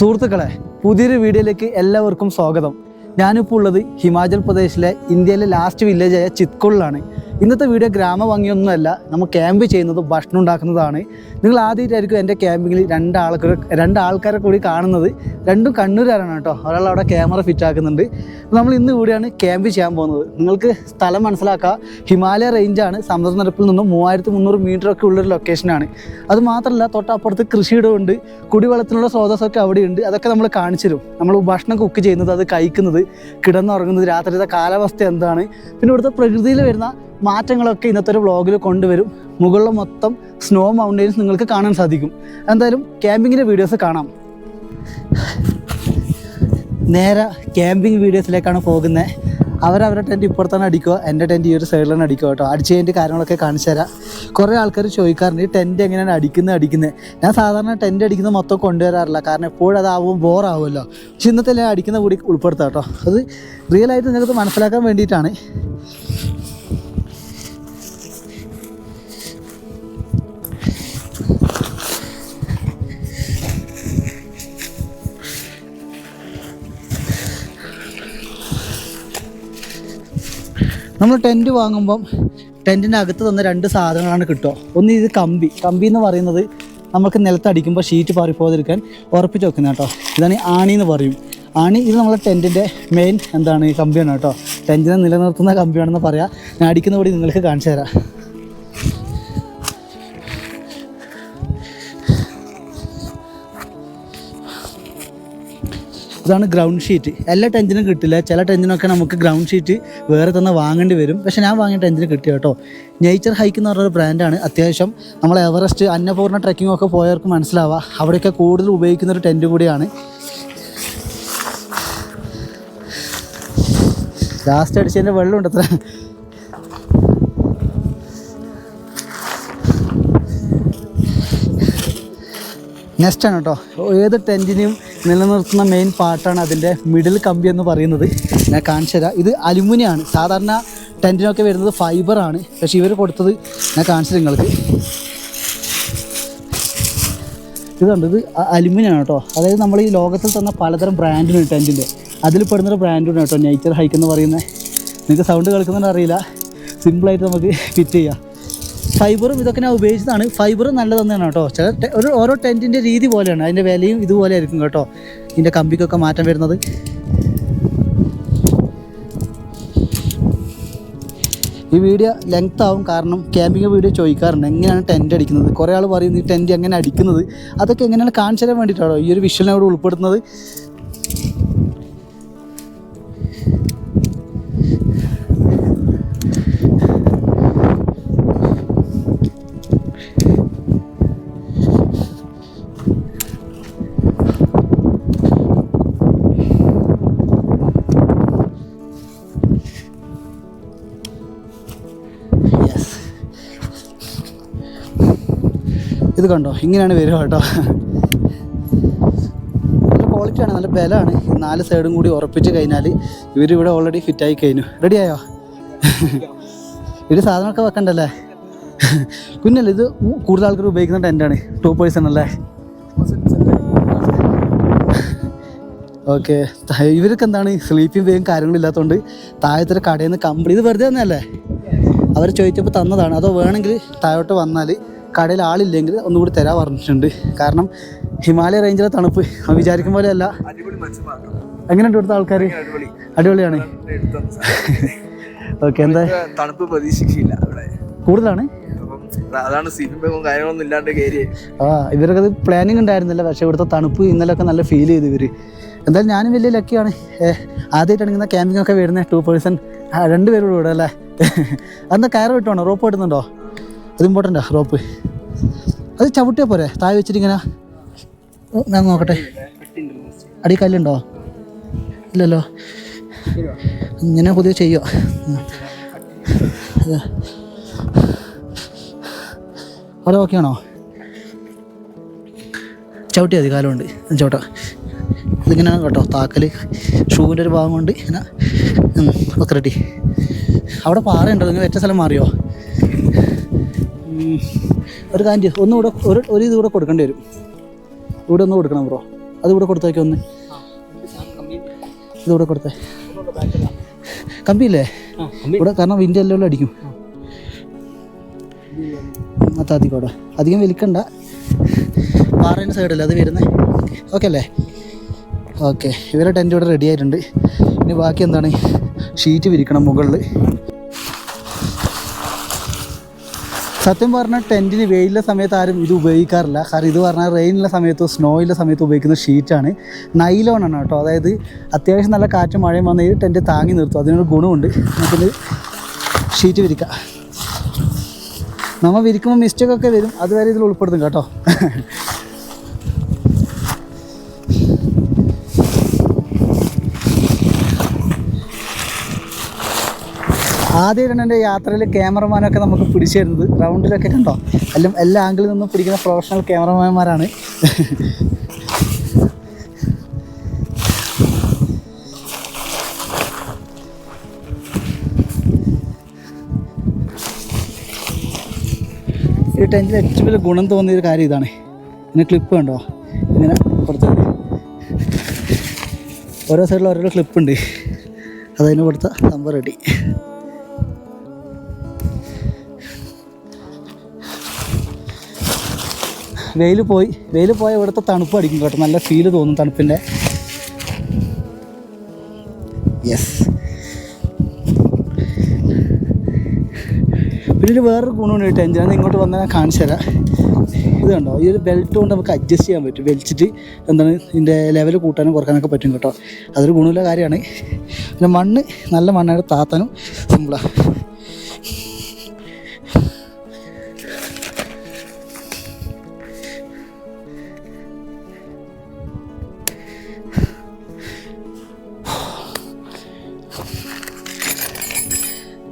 സുഹൃത്തുക്കളെ പുതിയൊരു വീഡിയോയിലേക്ക് എല്ലാവർക്കും സ്വാഗതം. ഞാനിപ്പോൾ ഉള്ളത് ഹിമാചൽ പ്രദേശിലെ ഇന്ത്യയിലെ ലാസ്റ്റ് വില്ലേജായ ചിത്കുളിലാണ്. ഇന്നത്തെ വീഡിയോ ഗ്രാമഭംഗിയൊന്നുമല്ല നമ്മൾ ക്യാമ്പ് ചെയ്യുന്നത് ഭക്ഷണം ഉണ്ടാക്കുന്നതാണ്. നിങ്ങൾ ആദ്യമായിട്ടായിരിക്കും എന്റെ ക്യാമ്പിങ്ങിൽ രണ്ട് രണ്ടാൾക്കാരെ കൂടി കാണുന്നത്. രണ്ടും കണ്ണൂരാണ് കേട്ടോ. ഒരാൾ അവിടെ ക്യാമറ ഫിറ്റ് ആക്കുന്നുണ്ട്. നമ്മൾ ഇന്ന് കൂടിയാണ് ക്യാമ്പ് ചെയ്യാൻ പോകുന്നത്. നിങ്ങൾക്ക് സ്ഥലം മനസ്സിലാക്കുക ഹിമാലയ റേഞ്ചാണ് സമുദ്രനിരപ്പിൽ നിന്നും മൂവായിരത്തി മുന്നൂറ് മീറ്റർ ഒക്കെ ഉള്ളൊരു ലൊക്കേഷനാണ് അത് മാത്രമല്ല തൊട്ടപ്പുറത്ത് കൃഷിയിടമുണ്ട്. കുടിവെള്ളത്തിനുള്ള സ്രോതസ്സൊക്കെ അവിടെയുണ്ട്. അതൊക്കെ നമ്മൾ കാണിച്ചു തരും. നമ്മൾ ഭക്ഷണം കുക്ക് ചെയ്യുന്നത് അത് കഴിക്കുന്നത് കിടന്നുറങ്ങുന്നത് രാത്രിത്തെ കാലാവസ്ഥ എന്താണ്. പിന്നെ ഇവിടുത്തെ പ്രകൃതിയിൽ വരുന്ന മാറ്റങ്ങളൊക്കെ ഇന്നത്തെ ഒരു വ്ളോഗിൽ കൊണ്ടുവരും. മുകളിൽ മൊത്തം സ്നോ മൗണ്ടെയിൻസ് നിങ്ങൾക്ക് കാണാൻ സാധിക്കും. എന്തായാലും ക്യാമ്പിങ്ങിന്റെ വീഡിയോസ് കാണാം. നേരെ ക്യാമ്പിംഗ് വീഡിയോസിലേക്കാണ് പോകുന്നത് അവരവരുടെ ടെന്റ് ഇപ്പുറത്താണ് അടിക്കുക. എന്റെ ടെന്റ് ഈ ഒരു സൈഡിലാണ് അടിക്കുക കേട്ടോ. അടിച്ച് കഴിഞ്ഞിട്ട് കാര്യങ്ങളൊക്കെ കാണിച്ചു തരാം. കുറേ ആൾക്കാർ ചോദിക്കാറുണ്ട് ഈ ടെന്റ് എങ്ങനെയാണ് അടിക്കുന്നത് അടിക്കുന്നത്? ഞാൻ സാധാരണ ടെന്റ് അടിക്കുന്നത് മൊത്തം കൊണ്ടുവരാറില്ല. കാരണം എപ്പോഴും അതാവും ബോറാവുമല്ലോ പക്ഷെ ഇന്നത്തെ അടിക്കുന്ന കൂടി ഉൾപ്പെടുത്താം കേട്ടോ. അത് റിയലായിട്ട് നിങ്ങൾക്ക് മനസ്സിലാക്കാൻ വേണ്ടിയിട്ടാണ്. നമ്മൾ ടെന്റ് വാങ്ങുമ്പം ടെന്റിന്റെ അകത്ത് തന്ന രണ്ട് സാധനങ്ങളാണ് കിട്ടുക. ഒന്ന് ഇത് കമ്പി. കമ്പി എന്ന് പറയുന്നത് നമുക്ക് നിലത്തടിക്കുമ്പോൾ ഷീറ്റ് പറിപ്പോതിരിക്കാൻ ഉറപ്പിച്ച് വെക്കുന്നത് കേട്ടോ. ഇതാണ് ആണി എന്ന് പറയും. ആണി ഇത് നമ്മളെ ടെന്റിന്റെ മെയിൻ എന്താണ് കമ്പിയാണ് കേട്ടോ. ടെന്റിനെ നിലനിർത്തുന്ന കമ്പിയാണെന്ന് പറയാം. ഞാൻ അടിക്കുന്ന കൂടി നിങ്ങൾക്ക് കാണിച്ചു തരാം. ഇതാണ് ഗ്രൗണ്ട് ഷീറ്റ് എല്ലാ ടെൻഷനും കിട്ടില്ല. ചില ടെൻഷനൊക്കെ നമുക്ക് ഗ്രൗണ്ട് ഷീറ്റ് വേറെ തന്നെ വാങ്ങേണ്ടി വരും. പക്ഷേ ഞാൻ വാങ്ങിയ ടെന്റിന് കിട്ടിയ കേട്ടോ. നേച്ചർ ഹൈക്ക് എന്ന് പറഞ്ഞൊരു ബ്രാൻഡാണ് അത്യാവശ്യം നമ്മൾ എവറസ്റ്റ് അന്നപൂർണ ട്രക്കിംഗ് ഒക്കെ പോയവർക്ക് മനസ്സിലാവുക അവിടെയൊക്കെ കൂടുതൽ ഉപയോഗിക്കുന്ന ഒരു ടെന്റ് കൂടിയാണ്. ലാസ്റ്റ് അടിച്ചതിന്റെ വെള്ളമുണ്ട് അത്ര നെക്സ്റ്റ് ആണ് കേട്ടോ ഏത് ടെന്റിനെയും നിലനിർത്തുന്ന മെയിൻ പാർട്ടാണ് അതിന്റെ മിഡിൽ കമ്പി എന്ന് പറയുന്നത്. ഞാൻ കാണിച്ചു തരാം. ഇത് അലുമിനിയാണ്. സാധാരണ ടെന്റിനൊക്കെ വരുന്നത് ഫൈബറാണ് പക്ഷെ ഇവർ കൊടുത്തത് ഞാൻ കാണിച്ചു നിങ്ങൾക്ക്. ഇതുണ്ട് ഇത് അലുമിനിയാണ് കേട്ടോ അതായത് നമ്മൾ ഈ ലോകത്തിൽ തന്ന പലതരം ബ്രാൻഡുണ്ട് ടെന്റിന്റെ അതിൽ പെടുന്നൊരു ബ്രാൻഡുണ്ട് കേട്ടോ നേച്ചർ ഹൈക്ക് എന്ന് പറയുന്നത് നിങ്ങൾക്ക് സൗണ്ട് കേൾക്കുന്നുണ്ട് അറിയില്ല. സിമ്പിളായിട്ട് നമുക്ക് ഫിറ്റ് ചെയ്യാം. ഫൈബറും ഇതൊക്കെ ഞാൻ ഉപയോഗിച്ചതാണ്. ഫൈബറും നല്ലത് തന്നെയാണ് കേട്ടോ. ചില ഒരു ഓരോ ടെന്റിന്റെ രീതി പോലെയാണ്. അതിന്റെ വിലയും ഇതുപോലെ ആയിരിക്കും കേട്ടോ. ഇതിന്റെ കമ്പിക്കൊക്കെ മാറ്റം വരുന്നത്. ഈ വീഡിയോ ലെങ്ത് ആവും കാരണം ക്യാമ്പിങ് വീഡിയോ ചോദിക്കാറുണ്ട്. എങ്ങനെയാണ് ടെന്റ് അടിക്കുന്നത്? കുറേ ആൾ പറയുന്നത് ഈ ടെന്റ് എങ്ങനെ അടിക്കുന്നത്? അതൊക്കെ എങ്ങനെയാണ് കാണിച്ചു തരാൻ വേണ്ടിയിട്ടാണോ ഈ ഒരു വിഷ്വലിനെ അവിടെ ഉൾപ്പെടുത്തുന്നത്. കണ്ടോ? ഇങ്ങനെയാണ് വരിക കേട്ടോ. നല്ല ക്വാളിറ്റിയാണ് നല്ല ബലമാണ്. നാല് സൈഡും കൂടി ഉറപ്പിച്ച് കഴിഞ്ഞാൽ ഇവരിവിടെ ഓൾറെഡി ആയി കഴിഞ്ഞു. റെഡിയായോ ഇത് സാധനമൊക്കെ വെക്കണ്ടല്ലേ? കുഞ്ഞല്ലേ ഇത് കൂടുതൽ ആൾക്കാർ ഉപയോഗിക്കുന്ന ടെന്റാണ് ടു പേഴ്സൺ അല്ലേ? ഓക്കെ ഇവർക്ക് എന്താണ്? സ്ലീപ്പിംഗ് വേഗം കാര്യങ്ങളില്ലാത്തതുകൊണ്ട് താഴത്തെ കടയിൽ നിന്ന് കമ്പിളി ഇത് വെറുതെ തന്നെയല്ലേ അവർ ചോദിച്ചപ്പോൾ തന്നതാണ്. അതോ വേണമെങ്കിൽ താഴോട്ട് വന്നാൽ കടയിൽ ആളില്ലെങ്കിൽ ഒന്നുകൂടി തരാൻ പറഞ്ഞിട്ടുണ്ട്. കാരണം ഹിമാലയ റേഞ്ചിലെ തണുപ്പ്. വിചാരിക്കും അടിപൊളി മത്സ്യമാണ് എങ്ങനെയുണ്ട് ഇവിടുത്തെ ആൾക്കാർ അടിപൊളി അടിപൊളിയാണ്. ഓക്കെ എന്താ? തണുപ്പ് പ്രതീക്ഷിക്കില്ല കൂടുതലാണ്? അതാണ് സീപ്പിംഗ് ബാഗും കാര്യങ്ങളൊന്നും ഇല്ലാണ്ട് കയറി. ആ ഇവരൊക്കെ പ്ലാനിങ് ഉണ്ടായിരുന്നില്ല. പക്ഷേ ഇവിടുത്തെ തണുപ്പ് ഇന്നലെയൊക്കെ നല്ല ഫീൽ ചെയ്തു ഇവർ എന്തായാലും ഞാനും വലിയ ലക്കിയാണ് ആദ്യമായിട്ടാണ് ഇങ്ങനെ ക്യാമ്പിംഗ് ഒക്കെ വരുന്നത് ടു പേഴ്സൺ രണ്ടുപേരും കൂടെ ഇവിടെ അല്ലേ? അന്ന് കയറ് കിട്ടുവാണോ റോപ്പ് കിട്ടുന്നുണ്ടോ അത് ഇമ്പോർട്ടന്റാ റോപ്പ്. അത് ചവിട്ടിയാൽ പോരെ? താഴെ വെച്ചിട്ട് ഇങ്ങനെ ഞാൻ നോക്കട്ടെ. അടി കല്ലുണ്ടോ? ഇല്ലല്ലോ. ഇങ്ങനെ പുതിയ ചെയ്യോ അവിടെ ഓക്കെ ആണോ ചവിട്ടി മതി കാലമുണ്ട് ചവിട്ടാം. ഇതിങ്ങനെയാണ് കേട്ടോ താക്കൽ ഷൂവിന്റെ ഒരു ഭാഗം കൊണ്ട് ഇങ്ങനെ ഒക്കെ റെഡി അവിടെ പാറയുണ്ടോ? നിങ്ങൾ ഏറ്റ സ്ഥലം മാറിയോ. ഒരു കാര്യം. ഒന്നുകൂടെ ഒരു ഒരു ഇത് കൂടെ കൊടുക്കേണ്ടി വരും. ഇവിടെ ഒന്ന് കൊടുക്കണം ബ്രോ. അത് ഇവിടെ കൊടുത്തേക്ക് ഒന്ന്. ഇതുകൂടെ കൊടുത്തേ. കമ്പിയില്ലേ? ഇവിടെ കാരണം വിൻഡ് എല്ലാം അടിക്കും. അത്താത്തിക്കോടെ അധികം വലിക്കണ്ട. പാറേന്റെ സൈഡല്ലേ അത് വരുന്നത് ഓക്കെ അല്ലേ? ഓക്കെ ഇവരെ ടെന്റ് ഇവിടെ റെഡി ആയിട്ടുണ്ട്. ഇനി ബാക്കി എന്താണ്? ഷീറ്റ് വിരിക്കണം മുകളിൽ സത്യം പറഞ്ഞാൽ ടെന്റിന് വെയിലുള്ള സമയത്ത് ആരും ഇത് ഉപയോഗിക്കാറില്ല. കാരണം ഇത് പറഞ്ഞാൽ റെയിനുള്ള സമയത്തോ സ്നോയിലെ സമയത്തോ ഉപയോഗിക്കുന്ന ഷീറ്റാണ് നൈലോൺ ആണ് കേട്ടോ. അതായത് അത്യാവശ്യം നല്ല കാറ്റും മഴയും വന്ന് ഈ ടെന്റ് താങ്ങി നിർത്തും. അതിനൊരു ഗുണമുണ്ട്. നമുക്കിത് ഷീറ്റ് വിരിക്കാം. നമ്മൾ വിരിക്കുമ്പോൾ മിസ്റ്റേക്ക് ഒക്കെ വരും. അതുവരെ ഇതിൽ ഉൾപ്പെടുത്തും കേട്ടോ. ആദ്യമായിട്ടാണ് എന്റെ യാത്രയിൽ ക്യാമറമാനൊക്കെ നമുക്ക് പിടിച്ചു തരുന്നത് റൗണ്ടിലൊക്കെ കണ്ടോ? എല്ലാം എല്ലാ ആംഗിളിൽ നിന്നും പിടിക്കുന്ന പ്രൊഫഷണൽ ക്യാമറമാന്മാരാണ്. ഈ ടെന്റിൽ ഏറ്റവും വലിയ ഗുണം തോന്നിയ ഒരു കാര്യം ഇതാണ്. ഇങ്ങനെ ക്ലിപ്പ് കണ്ടോ? ഇങ്ങനെ പുറത്ത് ഓരോ സൈഡിലും ഓരോ ക്ലിപ്പുണ്ട് അതതിന് കൊടുത്ത നമ്പർ റെഡി വെയിൽ പോയി വെയിൽ പോയ ഇവിടുത്തെ തണുപ്പ് അടിക്കും കേട്ടോ. നല്ല ഫീൽ തോന്നും തണുപ്പിന്റെ യെസ് പിന്നെ ഒരു വേറൊരു ഗുണമാണ് കേട്ടോ. എന്തിനാണ് ഇങ്ങോട്ട് വന്നാൽ കാണിച്ചു തരാം. ഇത് കണ്ടോ? ഈ ഒരു ബെൽറ്റ് കൊണ്ട് നമുക്ക് അഡ്ജസ്റ്റ് ചെയ്യാൻ പറ്റും. വലിച്ചിട്ട് എന്താണ് ഇതിന്റെ ലെവൽ കൂട്ടാനും കുറക്കാനൊക്കെ പറ്റും കേട്ടോ. അതൊരു ഗുണമുള്ള കാര്യമാണ്. പിന്നെ മണ്ണ് നല്ല മണ്ണായിട്ട് താത്താനും സിമ്പിളാണ്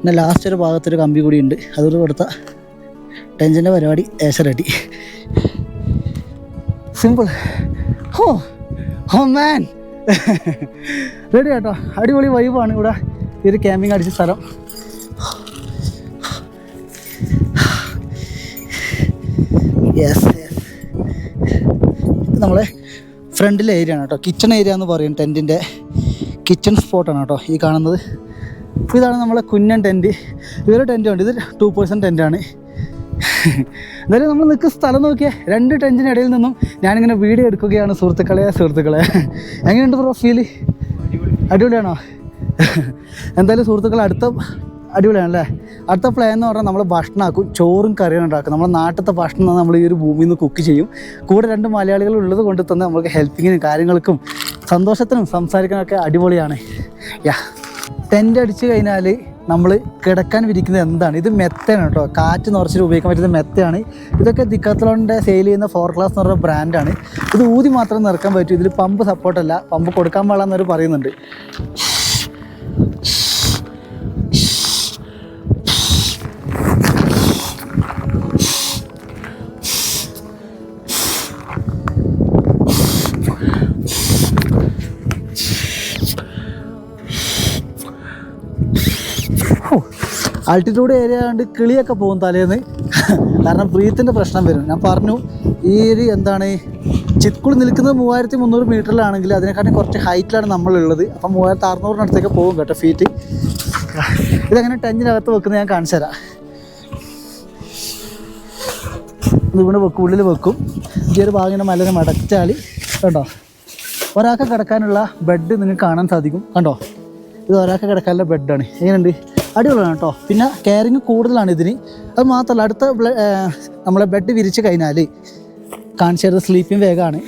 പിന്നെ ലാസ്റ്റ് ഒരു ഭാഗത്തൊരു കമ്പി കൂടി ഉണ്ട്. അതൊരു കൊടുത്ത ടെൻഷന്റെ പരിപാടി ഏശ സിമ്പിൾ ഹോ ഹോ മാൻ റെഡി കേട്ടോ അടിപൊളി വൈബാണ് ഇവിടെ. ഈ ഒരു ക്യാമ്പിങ് അടിച്ച സ്ഥലം. യെസ് യെസ് നമ്മളെ ഫ്രണ്ടിലെ ഏരിയ ആണ് കേട്ടോ. കിച്ചൺ ഏരിയ എന്ന് പറയും ടെന്റിന്റെ കിച്ചൺ സ്പോട്ടാണ് കേട്ടോ ഈ കാണുന്നത്. അപ്പോൾ ഇതാണ് നമ്മളെ കുഞ്ഞൻ ടെന്റ് ഇതൊരു ടെന്റ് ഉണ്ട് ഇത് ടു പേഴ്സൺ ടെന്റാണ് എന്തായാലും നമ്മൾ നിൽക്കുന്ന സ്ഥലം നോക്കിയാൽ രണ്ട് ടെന്റിനിടയിൽ നിന്നും ഞാനിങ്ങനെ വീഡിയോ എടുക്കുകയാണ് സുഹൃത്തുക്കളെ സുഹൃത്തുക്കളെ. എങ്ങനെയുണ്ട് ബ്രോ ഫീൽ അടിപൊളിയാണോ? എന്തായാലും സുഹൃത്തുക്കളെ അടുത്ത അടിപൊളിയാണ് അടിപൊളിയാണല്ലേ അടുത്ത പ്ലാൻ എന്ന് പറഞ്ഞാൽ നമ്മൾ ഭക്ഷണമാക്കും ചോറും കറിയും ഉണ്ടാക്കും. നമ്മുടെ നാട്ടിലത്തെ ഭക്ഷണം നമ്മൾ ഈ ഒരു ഭൂമിയിൽ നിന്ന് കുക്ക് ചെയ്യും. കൂടെ രണ്ട് മലയാളികൾ ഉള്ളത് കൊണ്ട് തന്നെ നമുക്ക് ഹെൽപ്പിങ്ങിനും കാര്യങ്ങൾക്കും സന്തോഷത്തിനും സംസാരിക്കാനൊക്കെ അടിപൊളിയാണ്. യാ ടെന്റ് അടിച്ചു കഴിഞ്ഞാൽ നമ്മൾ കിടക്കാൻ വിരിക്കുന്നത് എന്താണ്? ഇത് മെത്തയാണ് കേട്ടോ. കാറ്റ് നിറച്ചിട്ട് ഉപയോഗിക്കാൻ പറ്റുന്ന മെത്തയാണ്. ഇതൊക്കെ ദിക്കത്തലോണിന്റെ സെയിൽ ചെയ്യുന്ന ഫോർ ക്ലാസ് എന്ന് പറഞ്ഞ ബ്രാൻഡാണ് ഇത് ഊതി മാത്രം നിറക്കാൻ പറ്റും. ഇതിൽ പമ്പ് സപ്പോർട്ടല്ല പമ്പ് കൊടുക്കാൻ പാടാന്നവർ പറയുന്നുണ്ട്. ആൾട്ടിറ്റ്യൂഡ് ഏരിയ ആയതുകൊണ്ട് കിളിയൊക്കെ പോകും തലേന്ന്. കാരണം ബ്രീത്തിന്റെ പ്രശ്നം വരും. ഞാൻ പറഞ്ഞു ഈ ഒരു എന്താണ് ചിത്കുളി നിൽക്കുന്നത് മൂവായിരത്തി മുന്നൂറ് മീറ്ററിലാണെങ്കിൽ അതിനെക്കാട്ടും കുറച്ച് ഹൈറ്റിലാണ് നമ്മളുള്ളത്. അപ്പം മൂവായിരത്തി അറുന്നൂറിനടുത്തേക്ക് പോകും കേട്ടോ ഫീറ്റ് ഇതങ്ങനെ ടെഞ്ചിനകത്ത് വെക്കുന്നത് ഞാൻ കാണിച്ചു തരാം. ഇവിടെ വെക്കും ഉള്ളിൽ വെക്കും. ഈ ഒരു ഭാഗം മലനെ മടച്ചാൽ കണ്ടോ? ഒരാൾക്ക് കിടക്കാനുള്ള ബെഡ് നിങ്ങൾക്ക് കാണാൻ സാധിക്കും. കണ്ടോ? ഇത് ഒരാൾക്ക് കിടക്കാനുള്ള ബെഡാണ് എങ്ങനെയുണ്ട്? അടിപൊളിയാണ് കേട്ടോ. പിന്നെ കെയറിങ് കൂടുതലാണ് ഇതിന്. അത് മാത്രമല്ല അടുത്ത നമ്മളെ ബെഡ് വിരിച്ച് കഴിഞ്ഞാൽ കാണിച്ചത് സ്ലീപ്പിംഗ് വേഗമാണ്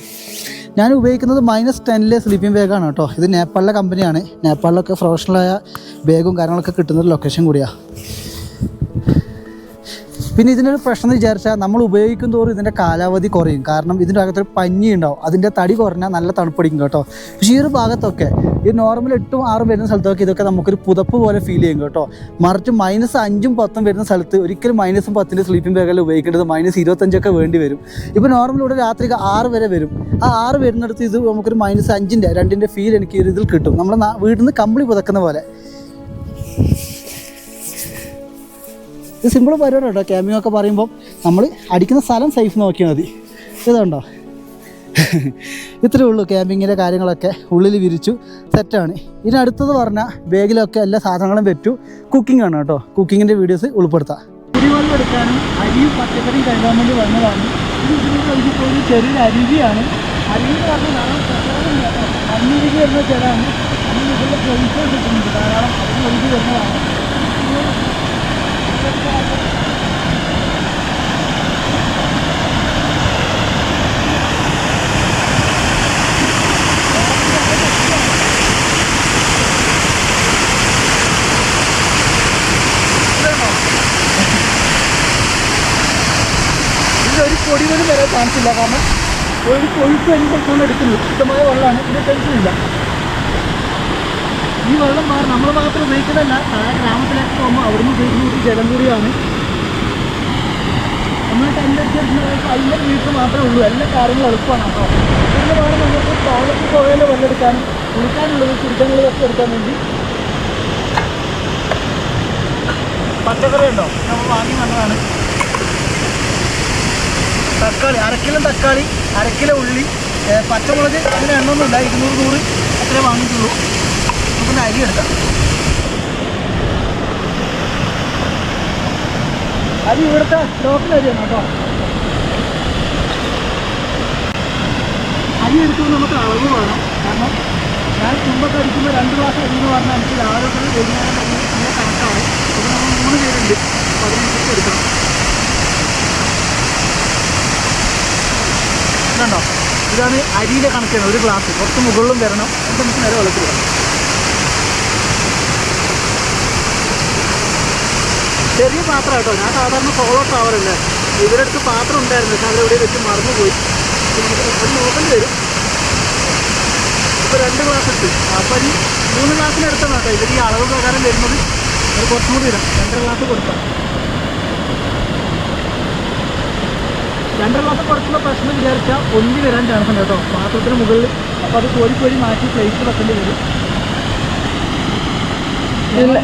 ഞാൻ ഉപയോഗിക്കുന്നത് മൈനസ് ടെന്നിലെ സ്ലീപ്പിംഗ് ബാഗാണ് കേട്ടോ. ഇത് നേപ്പാളിലെ കമ്പനിയാണ് നേപ്പാളിലൊക്കെ പ്രൊഫഷണലായ ബാഗും കാര്യങ്ങളൊക്കെ കിട്ടുന്ന ലൊക്കേഷൻ കൂടിയാണ് പിന്നെ ഇതിനൊരു പ്രശ്നം എന്ന് വിചാരിച്ചാൽ നമ്മൾ ഉപയോഗിക്കും തോറും ഇതിന്റെ കാലാവധി കുറയും. കാരണം ഇതിന്റെ അകത്തൊരു പഞ്ഞി ഉണ്ടാവും. അതിന്റെ തടി കുറഞ്ഞാൽ നല്ല തണുപ്പടിക്കും കേട്ടോ. പക്ഷേ ഈ ഒരു ഭാഗത്തൊക്കെ ഈ നോർമൽ എട്ടും ആറും വരുന്ന സ്ഥലത്തൊക്കെ ഇതൊക്കെ നമുക്കൊരു പുതപ്പ് പോലെ ഫീൽ ചെയ്യും കേട്ടോ. മറിച്ച് മൈനസ് അഞ്ചും പത്തും വരുന്ന സ്ഥലത്ത് ഒരിക്കലും മൈനസും പത്തിന്റെ സ്ലീപ്പിംഗ് ബാഗിൽ ഉപയോഗിക്കേണ്ടത്? മൈനസ് ഇരുപത്തഞ്ചൊക്കെ വേണ്ടി വരും. ഇപ്പോൾ നോർമൽ ഇവിടെ രാത്രി ആറ് വരെ വരും. ആ ആറ് വരുന്നിടത്ത് ഇത് നമുക്കൊരു മൈനസ് അഞ്ചിന്റെ രണ്ടിന്റെ ഫീൽ എനിക്ക് ഇതിൽ കിട്ടും. നമ്മൾ വീട്ടിൽ നിന്ന് കമ്പിളി പുതക്കുന്ന പോലെ. ഇത് സിമ്പിൾ പരിപാടി കേട്ടോ. ക്യാമ്പിംഗ് ഒക്കെ പറയുമ്പോൾ നമ്മൾ അടിക്കുന്ന സ്ഥലം സേഫ് നോക്കിയാൽ മതി. ഇതുണ്ടോ? ഇത്രയേ ഉള്ളൂ ക്യാമ്പിങ്ങിന്റെ കാര്യങ്ങളൊക്കെ. ഉള്ളിൽ വിരിച്ചു. സെറ്റാണ് ഇതിനടുത്തത് പറഞ്ഞാൽ ബാഗിലൊക്കെ എല്ലാ സാധനങ്ങളും പറ്റൂ കുക്കിംഗ് ആണ് കേട്ടോ. കുക്കിങ്ങിന്റെ വീഡിയോസ് ഉൾപ്പെടുത്താം. കുടിവെള്ളം എടുക്കാനും അരിയും പച്ചക്കറിയും കഴുകാൻ വേണ്ടി വന്നതാണ്. ഇതിപ്പോൾ ഒരു ചെറിയൊരു അരുവിയാണ്. അരുവി എന്ന് പറഞ്ഞാൽ അന്നൊഴുകി എന്ന ചിലമാണ് അതിന് ഇതിന്റെ പ്രൈസ് കിട്ടുന്നുണ്ട് ധാരാളം അതിന് ഒഴുകി വരുന്നതാണ് ഇതിൽ ഒരു പൊടി പോലും വരാൻ ചാൻസില്ല കാരണം ഒരു കൊഴുപ്പ് പ്രശ്നം എടുക്കുന്നു ശുദ്ധമായ വെള്ളമാണ്. ഇതിന് ടെൻഷനില്ല. ഈ വെള്ളം മാറി നമ്മൾ മാത്രം ഉപയോഗിക്കുന്നതല്ല. താഴെ ഗ്രാമത്തിലേക്ക് പോകുമ്പോൾ അവിടുന്ന് ഉപയോഗിക്കുന്ന ഒരു ജലം കൂടിയാണ്. നമ്മൾ ടെൻഡൻസ് അതിന്റെ വീട്ടിൽ മാത്രമേ ഉള്ളൂ. എല്ലാ കാര്യങ്ങളും എളുപ്പമാണ്. അപ്പോൾ ഇതിന് വേണം നമുക്ക് ടോയ്ലറ്റിൽ പോയാലോ വെള്ളം എടുക്കാനും കുളിക്കാനുള്ളത് കുടിക്കാനുള്ളതൊക്കെ എടുക്കാൻ വേണ്ടി. പച്ചക്കറി ഉണ്ടോ? നമ്മൾ വാങ്ങി വന്നതാണ്. തക്കാളി അരക്കിലോ തക്കാളി അരക്കിലോ ഉള്ളി പച്ചമുളക് അങ്ങനെ എണ്ണൊന്നുമില്ല ഇരുന്നൂറ് നൂറ് അത്രേ വാങ്ങിയിട്ടുള്ളൂ. നമുക്കൊന്ന് അരി എടുക്കാം. അരി ഇവിടുത്തെ ലോക്കൽ അരിയാണ് കേട്ടോ. അരി എടുക്കുമ്പോൾ നമുക്ക് അളവ് വേണം. കാരണം ഞാൻ ചുമ്പൊക്കെ അടിക്കുമ്പോൾ രണ്ട് ഗ്ലാസ് അരി എന്ന് പറഞ്ഞാൽ എനിക്ക് തൊട്ട് വൈകുന്നേരം നല്ല കണക്കാണ് അപ്പോൾ നമ്മൾ മൂന്ന് പേരുണ്ട്. അപ്പോൾ അതിനനുസരിച്ച് എടുക്കണം. ഇതുണ്ടോ ഇതാണ് അരിയിലെ കണക്ക് ഒരു ഗ്ലാസ് കുറച്ച് മുകളിലും വരണം. എന്നിട്ട് നമുക്ക് നേരെ വെള്ളത്തിൽ വരണം. ചെറിയ പാത്രം കേട്ടോ. ഞാൻ സാധാരണ സോളോ ട്രാവലല്ലേ ഇവരുടെ അടുത്ത് പാത്രം ഉണ്ടായിരുന്നു. പക്ഷെ അവരെവിടെ വെച്ച് മറന്നുപോയി പോയി. ഒരു നോക്കേണ്ടി വരും. ഇപ്പോൾ രണ്ട് ഗ്ലാസ് ഇട്ട്. അപ്പോൾ ഈ മൂന്ന് ഗ്ലാസ്സിന് അടുത്താണ് കേട്ടോ. ഇവർ ഈ അളവ് പ്രകാരം വരുന്നത്. അത് കുറച്ചും കൂടി ഇടാം. രണ്ടര ഗ്ലാസ് കൊടുക്കാം. രണ്ടര മാസം കുറച്ചുള്ള പ്രശ്നം വിചാരിച്ചാൽ ഒന്നി വരാൻ ചാൻസ് ഉണ്ട് കേട്ടോ. പാത്രത്തിന് മുകളിൽ അപ്പോൾ അത് കോരി കോരി മാറ്റി പ്ലേറ്റ് വെക്കേണ്ടി വരും. നമ്മൾ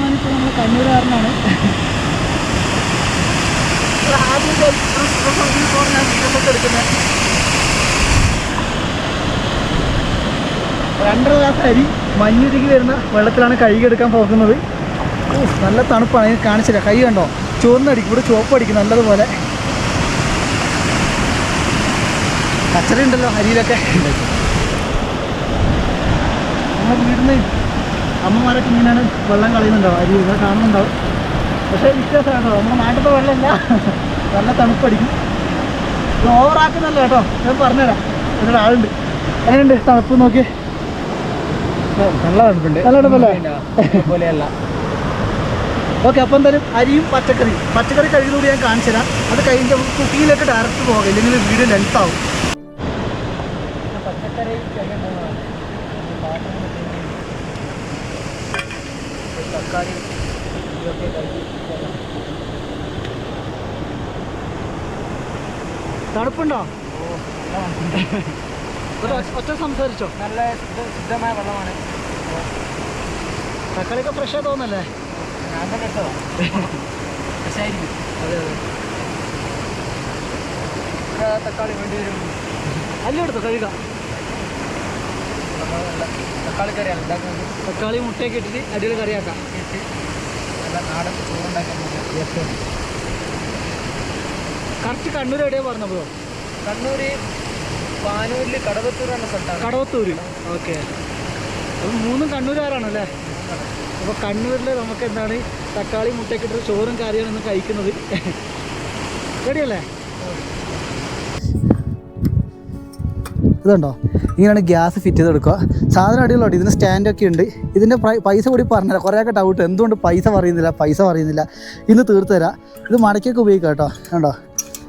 രണ്ടര ഗ്ലാസ് അരി മഞ്ഞുരുകി വരുന്ന വെള്ളത്തിലാണ് കഴുകിയെടുക്കാൻ പോകുന്നത്. നല്ല തണുപ്പാണ്. കാണിച്ചില്ല. കൈ കണ്ടോ? ചുവന്നടിക്കും. ഇവിടെ ചുവപ്പ് അടിക്കും നല്ലതുപോലെ. കച്ചറ ഉണ്ടല്ലോ അരിയിലൊക്കെ. നമ്മുടെ വീടിന് അമ്മമാരൊക്കെ ഇങ്ങനെയാണ് വെള്ളം കളയുന്നുണ്ടാവും അരി ഇങ്ങനെ കാണുന്നുണ്ടാവും. പക്ഷേ വ്യത്യാസമാണ് നമ്മുടെ നാട്ടിലത്തെ വെള്ളമല്ല. നല്ല തണുപ്പടിക്കും. ഇത് ഓവറാക്കുന്നല്ല കേട്ടോ ഞാൻ പറഞ്ഞുതരാം. എന്നൊരു ആളുണ്ട്. എങ്ങനെയുണ്ട്? തണുപ്പ് നോക്കി നല്ല തണുപ്പുണ്ട്. നല്ല തണുപ്പല്ലേ? പോലെയല്ല ഓക്കെ അപ്പം എന്തായാലും അരിയും പച്ചക്കറിയും. പച്ചക്കറി കഴിഞ്ഞുകൂടി ഞാൻ കാണിച്ചു തരാം അത് കഴിഞ്ഞ് കുട്ടിയിലേക്ക് ഡയറക്റ്റ് പോകാം. ഇല്ലെങ്കിൽ വീട് ലെങ്ത് ആവും. പച്ചക്കറി തക്കാളി ഇതൊക്കെ തണുപ്പുണ്ടോ ഒറ്റ സംസാരിച്ചോ? നല്ല ശുദ്ധ- ശുദ്ധമായ വെള്ളമാണ്. തക്കാളിയൊക്കെ ഫ്രഷാ തോന്നല്ലേ ഞാൻ തന്നെ കേട്ടോ ഫ്രഷായിരിക്കും അതെ അതെ. തക്കാളി വേണ്ടി വരും. അല്ലെടുത്തോ കഴുകാം നമ്മൾ തക്കാളി കറിയാണ് ഉണ്ടാക്കുന്നത് തക്കാളി മുട്ടയൊക്കെ ഇട്ടിട്ട് അടിയിൽ കറിയാക്കാം. ഇട്ട് നല്ല നാടൻ ചോറുണ്ടാക്കാൻ കറക്റ്റ് കണ്ണൂർ എവിടെയാ പറഞ്ഞത് കണ്ണൂര് പാനൂരിൽ കടവത്തൂർ എന്ന സ്ഥലത്താണ്. കടവത്തൂര്? ഓക്കെ. അപ്പം മൂന്നും കണ്ണൂരുകാരാണല്ലേ അപ്പോൾ കണ്ണൂരിൽ നമുക്ക് എന്താണ് തക്കാളി മുട്ടയൊക്കെ ഇട്ടിട്ട് ചോറും കറിയാണ് ഇന്ന് കഴിക്കുന്നത്. റെഡിയല്ലേ? ഇതുണ്ടോ? ഇങ്ങനെയാണ് ഗ്യാസ് ഫിറ്റ് ചെയ്ത് കൊടുക്കുക സാധനം അടിയുള്ളൂ ഇതിന് സ്റ്റാൻഡൊക്കെ ഉണ്ട്. ഇതിന്റെ പൈസ കൂടി പറഞ്ഞുതരാം. കുറേയൊക്കെ ഡൗട്ട് എന്തുകൊണ്ട് പൈസ പറയുന്നില്ല? പൈസ പറയുന്നില്ല. ഇന്ന് തീർത്ത് തരാം. ഇത് മടക്കിയൊക്കെ ഉപയോഗിക്കാം കേട്ടോ. കണ്ടോ?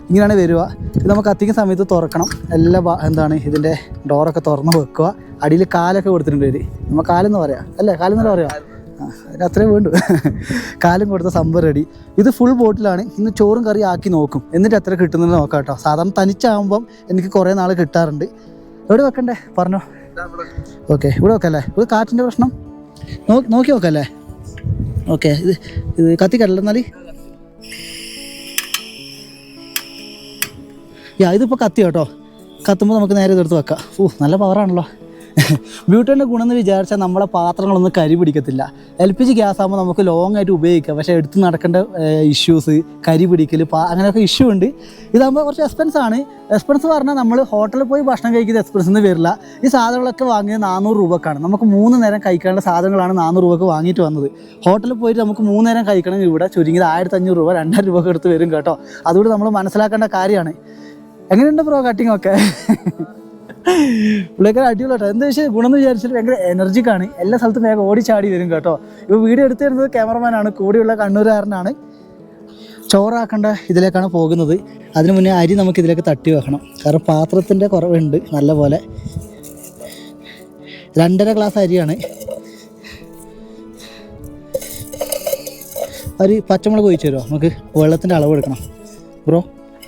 ഇങ്ങനെയാണ് വരിക. ഇത് നമുക്ക് കത്തിക്കുന്ന സമയത്ത് തുറക്കണം. എല്ലാ എന്താണ് ഇതിന്റെ ഡോറൊക്കെ തുറന്ന് വെക്കുക. അടിയിൽ കാലൊക്കെ കൊടുത്തിട്ടുണ്ട് ഇവർ. നമ്മൾ കാലെന്ന് പറയാം. അല്ലേ? കാലെന്നല്ല പറയാം? അതിന് വേണ്ടു. കാലും കൊടുത്ത സംഭവം റെഡി ഇത് ഫുൾ ബോട്ടിലാണ് ഇന്ന് ചോറും കറി ആക്കി നോക്കും. എന്നിട്ട് എത്ര കിട്ടുന്നത് നോക്കാം കേട്ടോ. സാധാരണ തനിച്ചാകുമ്പം എനിക്ക് കുറേ നാൾ കിട്ടാറുണ്ട്. എവിടെ വെക്കണ്ടേ? പറഞ്ഞോ. ഓക്കെ ഇവിടെ വെക്കല്ലേ? ഇത് കാറ്റിന്റെ പ്രശ്നം. നോക്കി നോക്കി നോക്കല്ലേ ഓക്കെ ഇത് ഇത് കത്തിക്കല്ല എന്നാൽ യാ ഇതിപ്പോൾ കത്തി കേട്ടോ. കത്തുമ്പോൾ നമുക്ക് നേരെ ഇതെടുത്ത് വെക്കാം. ഓ നല്ല പവറാണല്ലോ ബ്യൂട്ടന്റെ ഗുണം എന്ന് വിചാരിച്ചാൽ നമ്മളെ പാത്രങ്ങളൊന്നും കരി പിടിക്കത്തില്ല. എൽ പി ജി ഗ്യാസ് ആകുമ്പോൾ നമുക്ക് ലോങ് ആയിട്ട് ഉപയോഗിക്കാം. പക്ഷേ എടുത്ത് നടക്കേണ്ട ഇഷ്യൂസ് കരി പിടിക്കൽ പാ അങ്ങനെയൊക്കെ ഇഷ്യൂ ഉണ്ട്. ഇതാകുമ്പോൾ കുറച്ച് എക്സ്പെൻസ് ആണ്. എക്സ്പെൻസ് പറഞ്ഞാൽ നമ്മൾ ഹോട്ടലിൽ പോയി ഭക്ഷണം കഴിക്കുന്ന എക്സ്പെൻസ് ഒന്നും വരില്ല. ഈ സാധനങ്ങളൊക്കെ വാങ്ങിയത് നാനൂറ് രൂപക്കാണ്. നമുക്ക് മൂന്ന് നേരം കഴിക്കാനുള്ള സാധനങ്ങളാണ് നാനൂറ് രൂപക്ക് വാങ്ങിയിട്ട് വന്നത്. ഹോട്ടലിൽ പോയിട്ട് നമുക്ക് മൂന്ന് നേരം കഴിക്കണമെങ്കിൽ ഇവിടെ ചുരുങ്ങിയത് ആയിരത്തി അഞ്ഞൂറ് രൂപ രണ്ടായിരം രൂപ എടുത്ത് വരും കേട്ടോ. അതുകൊണ്ട് നമ്മൾ മനസ്സിലാക്കേണ്ട കാര്യമാണ്. എങ്ങനെയുണ്ട് പ്രോ കട്ടിംഗ് ഒക്കെ? പുള്ളിക്കാർ അടിപൊളിയാട്ടോ. എന്താ വെച്ചാൽ ഗുണം എന്ന് വിചാരിച്ചിട്ട് ഭയങ്കര എനർജിക്കാണ് എല്ലാ സ്ഥലത്തും വേഗം ചാടി വരും കേട്ടോ. ഇപ്പോൾ വീഡിയോ എടുത്തു തരുന്നത് ക്യാമറമാനാണ് കൂടെയുള്ള കണ്ണൂരുകാരനാണ്. ചോറാക്കേണ്ട ഇതിലേക്കാണ് പോകുന്നത്. അതിന് മുന്നേ അരി നമുക്ക് ഇതിലേക്ക് തട്ടി വെക്കണം. കാരണം പാത്രത്തിന്റെ കുറവുണ്ട് നല്ല പോലെ രണ്ടര ഗ്ലാസ് അരിയാണ്. അരി പച്ചമുളക് ഒഴിച്ചു തരുമോ നമുക്ക് വെള്ളത്തിന്റെ അളവ് എടുക്കണം. ബ്രോ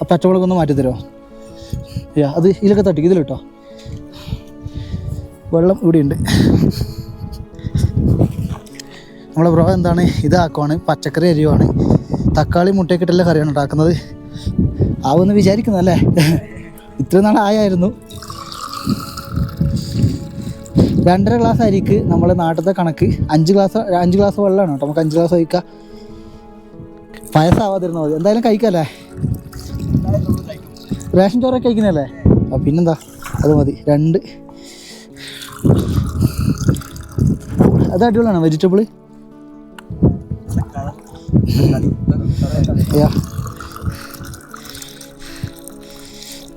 ആ പച്ചമുളക് ഒന്ന് മാറ്റി തരുമോ അത് ഇതിലൊക്കെ തട്ടി. ഇതിലിട്ടോ. വെള്ളം ഇവിടെയുണ്ട്. നമ്മളെ ബ്രോ എന്താണ്? ഇതാക്കുവാണ്. പച്ചക്കറി അരിയുവാണ്. തക്കാളി മുട്ടയൊക്കെ കറിയാണ് ഉണ്ടാക്കുന്നത്. ആവുമെന്ന് വിചാരിക്കുന്നല്ലേ ഇത്ര നാൾ ആയായിരുന്നു. രണ്ടര ഗ്ലാസ് അരിക്ക് നമ്മളെ നാട്ടിലത്തെ കണക്ക്. അഞ്ച് ഗ്ലാസ് അഞ്ച് ഗ്ലാസ് വെള്ളമാണ് കേട്ടോ. നമുക്ക് അഞ്ച് ഗ്ലാസ് കഴിക്കാം. പായസമാവാതിരുന്നാൽ മതി. എന്തായാലും കഴിക്കാല്ലേ റേഷൻ ചോറൊക്കെ കഴിക്കുന്നതല്ലേ? അപ്പം പിന്നെന്താ? അത് മതി. രണ്ട് അത് അടിപൊളിയാണ്? വെജിറ്റബിൾ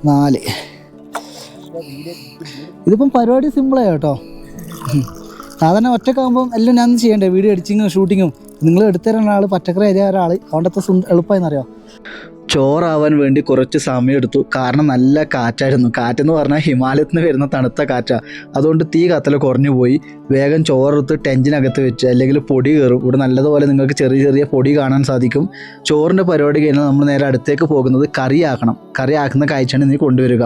നാല്. ഇതിപ്പം പരിപാടി സിമ്പിളായ കേട്ടോ. സാധാരണ ഒറ്റക്കാകുമ്പം എല്ലാം ഞാൻ ചെയ്യണ്ടേ? വീഡിയോ എഡിറ്റിങ്ങും ഷൂട്ടിങ്ങും നിങ്ങൾ എടുത്തരുന്ന ആൾ പച്ചക്കറി അരിയ ഒരാൾ അതുകൊണ്ടത്തെ എളുപ്പമായെന്നറിയോ? ചോറാവാൻ വേണ്ടി കുറച്ച് സമയം എടുത്തു. കാരണം നല്ല കാറ്റായിരുന്നു. കാറ്റെന്ന് പറഞ്ഞാൽ ഹിമാലയത്തിൽ നിന്ന് വരുന്ന തണുത്ത കാറ്റാണ് അതുകൊണ്ട് തീ കത്തല കുറഞ്ഞു പോയി. വേഗം ചോറെടുത്ത് ടെന്റിനകത്ത് വെച്ച് അല്ലെങ്കിൽ പൊടി കയറും. ഇവിടെ നല്ലതുപോലെ നിങ്ങൾക്ക് ചെറിയ ചെറിയ പൊടി കാണാൻ സാധിക്കും. ചോറിന്റെ പരിപാടി കഴിഞ്ഞാൽ നമ്മൾ നേരെ അടുത്തേക്ക് പോകുന്നത് കറിയാക്കണം കറിയാക്കുന്ന കാഴ്ചയാണ് ഇനി കൊണ്ടുവരിക.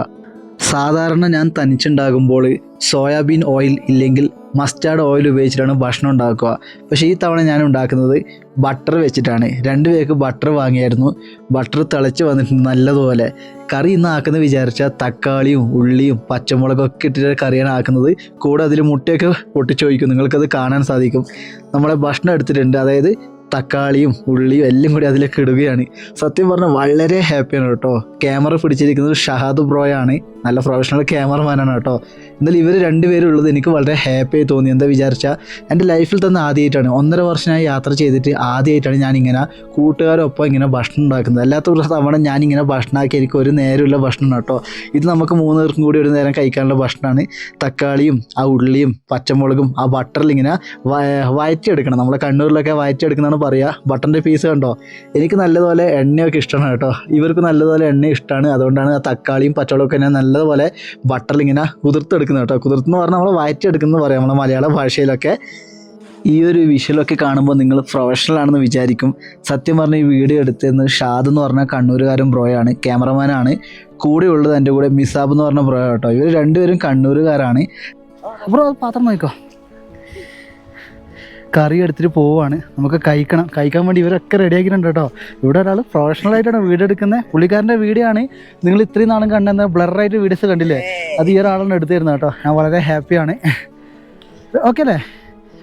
സാധാരണ ഞാൻ തനിച്ചുണ്ടാകുമ്പോൾ സോയാബീൻ ഓയിൽ ഇല്ലെങ്കിൽ മസ്റ്റാർഡ് ഓയിൽ ഉപയോഗിച്ചിട്ടാണ് ഭക്ഷണം ഉണ്ടാക്കുക. പക്ഷേ ഈ തവണ ഞാൻ ഉണ്ടാക്കുന്നത് ബട്ടർ വെച്ചിട്ടാണ്. രണ്ട് പേർക്ക് ബട്ടർ വാങ്ങിയായിരുന്നു. ബട്ടർ തിളച്ച് വന്നിട്ടുണ്ട് നല്ലതുപോലെ. കറി ഇന്ന് ആക്കുന്നത് വിചാരിച്ചാൽ തക്കാളിയും ഉള്ളിയും പച്ചമുളകും ഒക്കെ ഇട്ടിട്ട് കറിയാണ് ആക്കുന്നത്. കൂടെ അതിൽ മുട്ടയൊക്കെ പൊട്ടിച്ച് വയ്ക്കും നിങ്ങൾക്കത് കാണാൻ സാധിക്കും. നമ്മളെ ഭക്ഷണം എടുത്തിട്ടുണ്ട്. അതായത് തക്കാളിയും ഉള്ളിയും എല്ലാം കൂടി അതിലേക്ക് ഇടുകയാണ്. സത്യം പറഞ്ഞാൽ വളരെ ഹാപ്പിയാണ് കേട്ടോ. ക്യാമറ പിടിച്ചിരിക്കുന്നത് ഷഹാദ് ബ്രോയാണ് നല്ല പ്രൊഫഷണൽ ക്യാമറമാനാണ് കേട്ടോ. എന്നാലും ഇവർ രണ്ടുപേരും ഉള്ളത് എനിക്ക് വളരെ ഹാപ്പിയായി തോന്നി. എന്താ വിചാരിച്ചാൽ എന്റെ ലൈഫിൽ തന്നെ ആദ്യമായിട്ടാണ് ഒന്നര വർഷമായി യാത്ര ചെയ്തിട്ട് ആദ്യമായിട്ടാണ് ഞാനിങ്ങനെ കൂട്ടുകാരൊപ്പം ഇങ്ങനെ ഭക്ഷണം ഉണ്ടാക്കുന്നത്. അല്ലാത്ത തവണ ഞാനിങ്ങനെ ഭക്ഷണമാക്കി എനിക്ക് ഒരു നേരമുള്ള ഭക്ഷണം കേട്ടോ. ഇത് നമുക്ക് മൂന്ന് പേർക്കും കൂടി ഒരു നേരം കഴിക്കാനുള്ള ഭക്ഷണമാണ്. തക്കാളിയും ആ ഉള്ളിയും പച്ചമുളകും ആ ബട്ടറിൽ ഇങ്ങനെ വയറ്റിയെടുക്കണം. നമ്മളെ കണ്ണൂരിലൊക്കെ വഴറ്റിയെടുക്കുന്നതാണ് പറയുക ബട്ടന്റെ പീസ് കണ്ടോ? എനിക്ക് നല്ലതുപോലെ എണ്ണയൊക്കെ ഇഷ്ടമാണ് കേട്ടോ. ഇവർക്ക് നല്ലതുപോലെ എണ്ണ ഇഷ്ടമാണ് അതുകൊണ്ടാണ് ആ തക്കാളിയും പച്ചമുളകൊക്കെ ഞാൻ നല്ലതുപോലെ ബട്ടറിൽ ഇങ്ങനെ കുതിർത്തെടുക്കുന്നത് കേട്ടോ. കുതിർത്തെന്ന് പറഞ്ഞാൽ നമ്മൾ വയറ്റെടുക്കുന്ന പറയാം നമ്മൾ മലയാള ഭാഷയിലൊക്കെ. ഈ ഒരു വിഷ്വലൊക്കെ കാണുമ്പോൾ നിങ്ങൾ പ്രൊഫഷണൽ ആണെന്ന് വിചാരിക്കും. സത്യം പറഞ്ഞ ഈ വീഡിയോ എടുത്തതെന്ന് ഷാദ് എന്ന് പറഞ്ഞ കണ്ണൂരുകാരൻ ബ്രോയാണ് ക്യാമറമാനാണ് കൂടെ ഉള്ളത് എന്റെ കൂടെ മിസാബ് എന്ന് പറഞ്ഞ ബ്രോ കേട്ടോ. ഇവർ രണ്ടുപേരും കണ്ണൂരുകാരാണ്. ബ്രോ പാത്രം നോക്കിക്കോ. കറി എടുത്തിട്ട് പോവാണ്. നമുക്ക് കഴിക്കണം. കഴിക്കാൻ വേണ്ടി ഇവരൊക്കെ റെഡിയാക്കിയിട്ടുണ്ട് കേട്ടോ. ഇവിടെ ഒരാൾ പ്രൊഫഷണൽ ആയിട്ടാണ് വീഡിയോ എടുക്കുന്നത്. പുള്ളിക്കാരന്റെ വീഡിയോ ആണ്. നിങ്ങൾ ഇത്രയും നാളും കണ്ടെന്ന ബ്ലറായിട്ട് വീഡിയോസ് കണ്ടില്ലേ? അത് ഈ ഒരാളാണ് എടുത്തിരുന്നത് കേട്ടോ. ഞാൻ വളരെ ഹാപ്പിയാണ് ഓക്കെ അല്ലേ?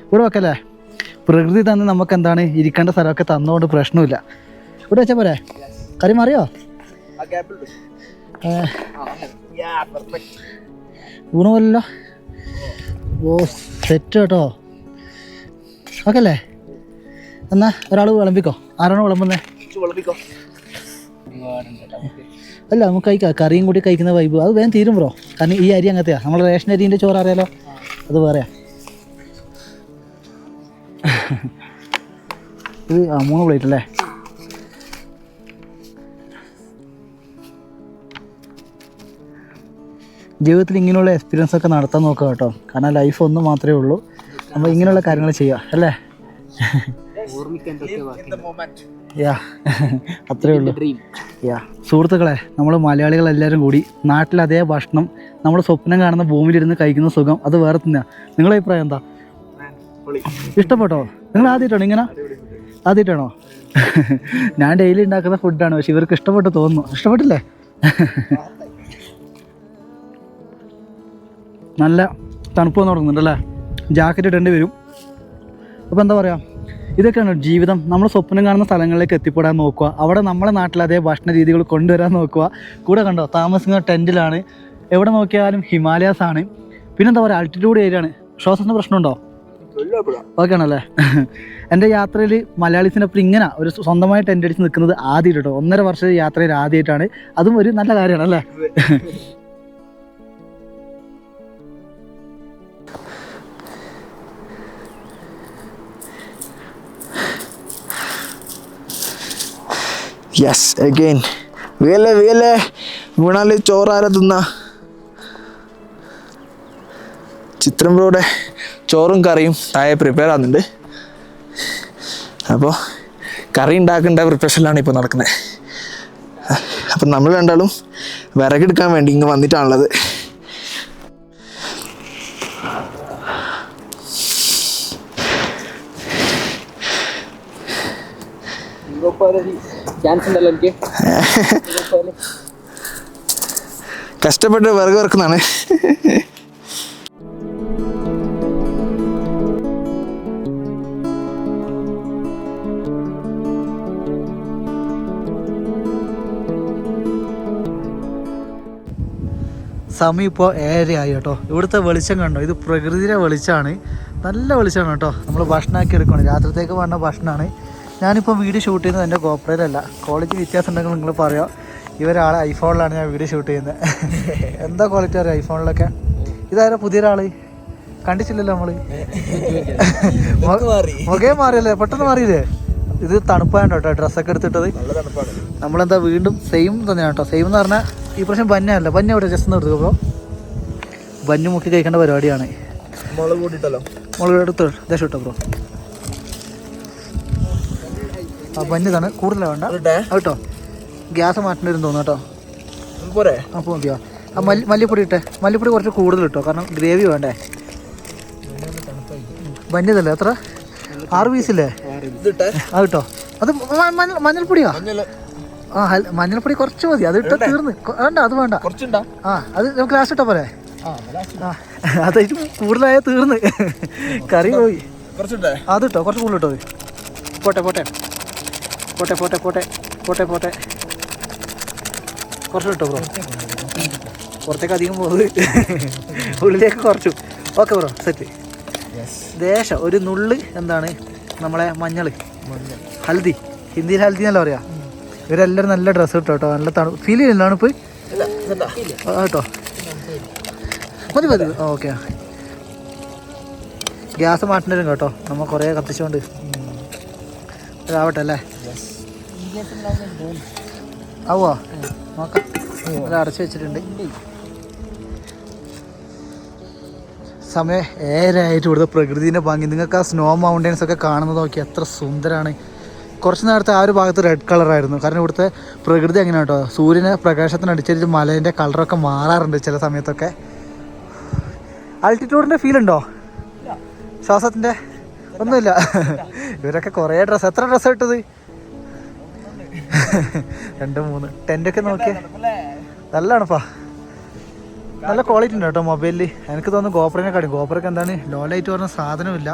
ഇവിടെ ഓക്കെ അല്ലേ? പ്രകൃതി തന്നെ നമുക്ക് എന്താണ് ഇരിക്കേണ്ട സ്ഥലമൊക്കെ തന്നുകൊണ്ട് പ്രശ്നമില്ല. ഇവിടെ വെച്ചാൽ പോരെ? കറി മാറിയോ? ഗുണമല്ലോ ഓ സെറ്റ് കേട്ടോ. ഓക്കെ അല്ലേ? എന്നാ ഒരാൾ വിളമ്പിക്കോ. ആരാണ് വിളമ്പുന്നേ? വിളമ്പിക്കോ. അല്ല നമുക്ക് കഴിക്കാം കറിയും കൂടി കഴിക്കുന്ന വൈബ് അത് വേഗം തീരും ബ്രോ കാരണം ഈ അരി അങ്ങനത്തെയാ. നമ്മൾ റേഷൻ അരിന്റെ ചോറ് അറിയാലോ? അത് വേറെയാ. ഇത് ആ മൂന്ന് പ്ലേറ്റ് അല്ലേ? ജീവിതത്തിൽ ഇങ്ങനെയുള്ള എക്സ്പീരിയൻസ് ഒക്കെ നടത്താൻ നോക്കുക കേട്ടോ. കാരണം ലൈഫ് ഒന്ന് മാത്രമേ ഉള്ളൂ. നമ്മൾ ഇങ്ങനെയുള്ള കാര്യങ്ങൾ ചെയ്യുക അല്ലേ? ഓർമ്മിക്കാൻ മൊമെന്റ് യാ അത്രേ ഉള്ളൂ. ഡ്രീം യാ സുഹൃത്തുക്കളെ നമ്മൾ മലയാളികൾ എല്ലാവരും കൂടി നാട്ടിൽ അതേ ഭക്ഷണം നമ്മൾ സ്വപ്നം കാണുന്ന ഭൂമിയിലിരുന്ന് കഴിക്കുന്ന സുഖം അത് വേറെ തന്നെയാണ് നിങ്ങളെ അഭിപ്രായം എന്താ? ഇഷ്ടപ്പെട്ടോ? നിങ്ങൾ ആദ്യമായിട്ടാണോ ഇങ്ങനെ? ആദ്യമായിട്ടാണോ? ഞാൻ ഡെയിലി ഉണ്ടാക്കുന്ന ഫുഡാണ് പക്ഷെ ഇവർക്ക് ഇഷ്ടപ്പെട്ട് തോന്നുന്നു. ഇഷ്ടപ്പെട്ടില്ലേ? നല്ല തണുപ്പ് വന്ന് തുടങ്ങുന്നുണ്ട് അല്ലേ? ജാക്കറ്റ് ഇടേണ്ടി വരും. അപ്പോൾ എന്താ പറയുക ഇതൊക്കെയാണ് ജീവിതം. നമ്മൾ സ്വപ്നം കാണുന്ന സ്ഥലങ്ങളിലേക്ക് എത്തിപ്പെടാൻ നോക്കുക. അവിടെ നമ്മുടെ നാട്ടിൽ അതേ ഭക്ഷണ രീതികൾ കൊണ്ടുവരാൻ നോക്കുക. കൂടെ കണ്ടോ? താമസിക്കുന്ന ടെന്റിലാണ് എവിടെ നോക്കിയാലും ഹിമാലയാസ് ആണ് പിന്നെന്താ പറയുക ആൾട്ടിറ്റ്യൂഡ് ഏരിയ ആണ് ശ്വാസത്തിന് പ്രശ്നമുണ്ടോ? ഓക്കെ ആണല്ലേ എന്റെ യാത്രയിൽ മലയാളീസിനൊപ്പം ഇങ്ങനെ ഒരു സ്വന്തമായി ടെന്റ് അടിച്ച് നിൽക്കുന്നത് ആദ്യമായിട്ട് കേട്ടോ ഒന്നര വർഷത്തെ യാത്രയിൽ ആദ്യമായിട്ടാണ്. അതും ഒരു നല്ല കാര്യമാണ് അല്ലേ യെസ് അഗൈൻ വീയല്ലേ വീയല്ലേ വീണാൽ ചോറാര തിന്ന? ചിത്രം ബ്രോടെ ചോറും കറിയും താഴെ പ്രിപ്പയർ ആകുന്നുണ്ട് അപ്പോൾ കറി ഉണ്ടാക്കേണ്ട പ്രിപ്പറേഷനിലാണ് ഇപ്പോൾ നടക്കുന്നത് അപ്പം നമ്മൾ രണ്ടാളും വിറകെടുക്കാൻ വേണ്ടി ഇങ്ങ് വന്നിട്ടാണുള്ളത്. ചാൻസ് ഉണ്ടല്ലോ എനിക്ക്. കഷ്ടപ്പെട്ട് വിറക് വെറുക്കുന്നതാണ്. സമയം ഇപ്പോൾ ഏഴരയായി കേട്ടോ. ഇവിടുത്തെ വെളിച്ചം കണ്ടോ? ഇത് പ്രകൃതിയുടെ വെളിച്ചമാണ്. നല്ല വെളിച്ചമാണ് കേട്ടോ. നമ്മൾ ഭക്ഷണമാക്കി എടുക്കണം രാത്രിത്തേക്ക് വേണ്ട ഭക്ഷണമാണ് ഞാനിപ്പോൾ വീഡിയോ ഷൂട്ട് ചെയ്യുന്നത് എന്റെ ഗോപ്രയിലല്ല. ക്വാളിറ്റി വ്യത്യാസം ഉണ്ടെങ്കിൽ നിങ്ങൾ പറയാം. ഇവരാളെ ഐഫോണിലാണ് ഞാൻ വീഡിയോ ഷൂട്ട് ചെയ്യുന്നത് എന്താ ക്വാളിറ്റി അറിയാം ഐഫോണിലൊക്കെ ഇതാരാ പുതിയൊരാൾ കണ്ടിച്ചില്ലല്ലോ നമ്മൾ മുഖേ മാറിയല്ലേ? പെട്ടെന്ന് മാറിയില്ലേ? ഇത് തണുപ്പാണ് കേട്ടോ ഡ്രസ്സൊക്കെ എടുത്തിട്ടത്? നമ്മളെന്താ വീണ്ടും സെയിം തന്നെയാണ് കേട്ടോ സെയിം എന്ന് പറഞ്ഞാൽ ഈ പ്രാവശ്യം ബന്നല്ല ബന്ന എവിടെ? ജസ്റ്റ് ഒന്ന് എടുത്തു ബന്നു മുക്കി കഴിക്കേണ്ട പരിപാടിയാണ്. മുളക് കൂടിയിട്ടല്ലോ. മുളക് എടുത്ത്? ദേശം ഇട്ടോ ബ്രോ. ഇതാണ് കൂടുതലാണ് വേണ്ട. കേട്ടോ ഗ്യാസ് മാറ്റേണ്ടി വരും തോന്നുന്നു കേട്ടോ. പോരെ? അപ്പോൾ നോക്കിയോ ആ മല്ലി മല്ലിപ്പൊടി ഇട്ടേ. മല്ലിപ്പൊടി കുറച്ച് കൂടുതൽ ഇട്ടോ കാരണം ഗ്രേവി വേണ്ടേ. വന്യതല്ലേ എത്ര? ആറ് പീസില്ലേ? ആ കേട്ടോ അത് മഞ്ഞൾപ്പൊടിയാ? ആ മഞ്ഞൾപ്പൊടി കുറച്ച് മതി. അത് ഇട്ട് തീർന്ന്. വേണ്ട അത് വേണ്ട. ആ അത് നമുക്ക് ലാസ്റ്റ് ഇട്ടാ പോരെ? ആ അത് കൂടുതലായ തീർന്ന്. കറി പോയി. അത് ഇട്ടോ കുറച്ച് കൂടുതൽ ഇട്ടോ പോട്ടെ പോട്ടെ. പോട്ടെ പോട്ടെ പോട്ടെ പോട്ടെ പോട്ടെ. കുറച്ച് കിട്ടോ ബ്രോ? പുറത്തേക്ക് അധികം പോകുന്നത് ഉള്ളിലേക്ക് കുറച്ചു. ഓക്കെ ബ്രോ സെറ്റ് ദേശം ഒരു നുള്ള് എന്താണ് നമ്മളെ മഞ്ഞൾ. ഹൽദി. ഹിന്ദിയിൽ ഹൽദി എന്നല്ല പറയാ. ഇവരെല്ലാവരും നല്ല ഡ്രസ്സ് കിട്ടും കേട്ടോ നല്ല തണു ഫീൽ ചെയ്യുന്നില്ല തണുപ്പ്? ആ കേട്ടോ. മതി മതി. ഓക്കെ ഗ്യാസ് മാറ്റേണ്ടി വരും കേട്ടോ. നമ്മൾ കുറേ കത്തിച്ചുകൊണ്ട് ഇതാവട്ടെ അല്ലേ? ആവോ നോക്കാം. അത് അടച്ചു വെച്ചിട്ടുണ്ട്. സമയം ഏരായിട്ട് ഇവിടുത്തെ പ്രകൃതിന്റെ ഭംഗി. നിങ്ങൾക്ക് ആ സ്നോ മൗണ്ടൻസ് ഒക്കെ കാണുന്നത് നോക്കി എത്ര സുന്ദരമാണ് കുറച്ച് നേരത്തെ ആ ഒരു ഭാഗത്ത് റെഡ് കളറായിരുന്നു കാരണം ഇവിടുത്തെ പ്രകൃതി എങ്ങനെയാ കേട്ടോ സൂര്യനെ പ്രകാശത്തിനടിച്ചടിച്ച് മലേന്റെ കളറൊക്കെ മാറാറുണ്ട് ചില സമയത്തൊക്കെ. ആൾട്ടിറ്റ്യൂഡിന്റെ ഫീൽ ഉണ്ടോ? ശ്വാസത്തിന്റെ ഒന്നുമില്ല. ഇവരൊക്കെ കുറേ ഡ്രസ്സ് എത്ര ഡ്രസ്സ് ഇട്ടത്? രണ്ട് മൂന്ന്. ടെന്റൊക്കെ നോക്കിയാൽ നല്ലതാണപ്പാ. നല്ല ക്വാളിറ്റി ഉണ്ട് കേട്ടോ മൊബൈലിൽ എനിക്ക് തോന്നുന്നു ഗോപ്രനെ കാട്ടി. ഗോപ്രക്ക് എന്താണ് ലോ ലൈറ്റ് പറഞ്ഞ സാധനമില്ല.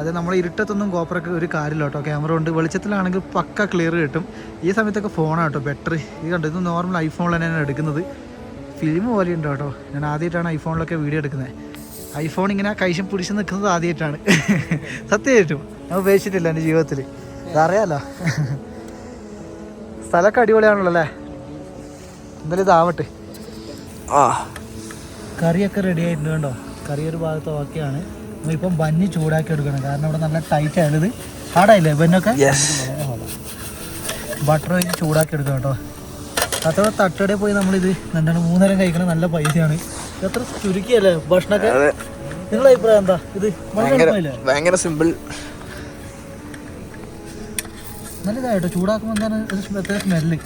അത് നമ്മൾ ഇരുട്ടത്തൊന്നും ഗോപ്രക്ക് ഒരു കാര്യമില്ല കേട്ടോ. ക്യാമറ ഉണ്ട് വെളിച്ചത്തിലാണെങ്കിൽ പക്ക ക്ലിയർ കിട്ടും. ഈ സമയത്തൊക്കെ ഫോണാണ് കേട്ടോ ബാറ്ററി ഇത് കണ്ടോ ഇത് നോർമൽ ഐഫോണിൽ തന്നെയാണ് എടുക്കുന്നത്. ഫിലിം പോലെ ഉണ്ട് കേട്ടോ. ഞാൻ ആദ്യമായിട്ടാണ് ഐഫോണിലൊക്കെ വീഡിയോ എടുക്കുന്നത്. ഐഫോൺ ഇങ്ങനെ കൈശം പിടിച്ച് നിൽക്കുന്നത് ആദ്യമായിട്ടാണ്. സത്യമായിട്ടും ഞാൻ ഉപയോഗിച്ചിട്ടില്ല എന്റെ ജീവിതത്തിൽ അതറിയാലോ സ്ഥലമൊക്കെ അടിപൊളിയാണല്ലോ അല്ലേ? എന്തായാലും ഇതാവട്ടെ ആ. കറിയൊക്കെ റെഡി ആയിട്ടുണ്ട് കേട്ടോ കറി ഒരു ഭാഗത്ത് ഓക്കെയാണ് ഇപ്പം ബന്നി ചൂടാക്കി എടുക്കണം. കാരണം ഇവിടെ നല്ല ടൈറ്റ് ആയത് ഹാർഡായില്ലേ ബന്നൊക്കെ? ബട്ടർ വെച്ച് ചൂടാക്കി എടുക്കണം കേട്ടോ. അത്ര തട്ടടെ പോയി നമ്മളിത് രണ്ടാണ് മൂന്നേരം കഴിക്കണ നല്ല പൈസയാണ്. എത്ര ചുരുക്കിയല്ലേ ഭക്ഷണമൊക്കെ? നിങ്ങളുടെ അഭിപ്രായം എന്താ? ഇത് ഭയങ്കര എളുപ്പമല്ലേ? ഭയങ്കര ഇതായിട്ടോ ചൂടാക്കുമ്പോൾ എന്താണ് ഒരു പ്രത്യേക സ്മെല്ല്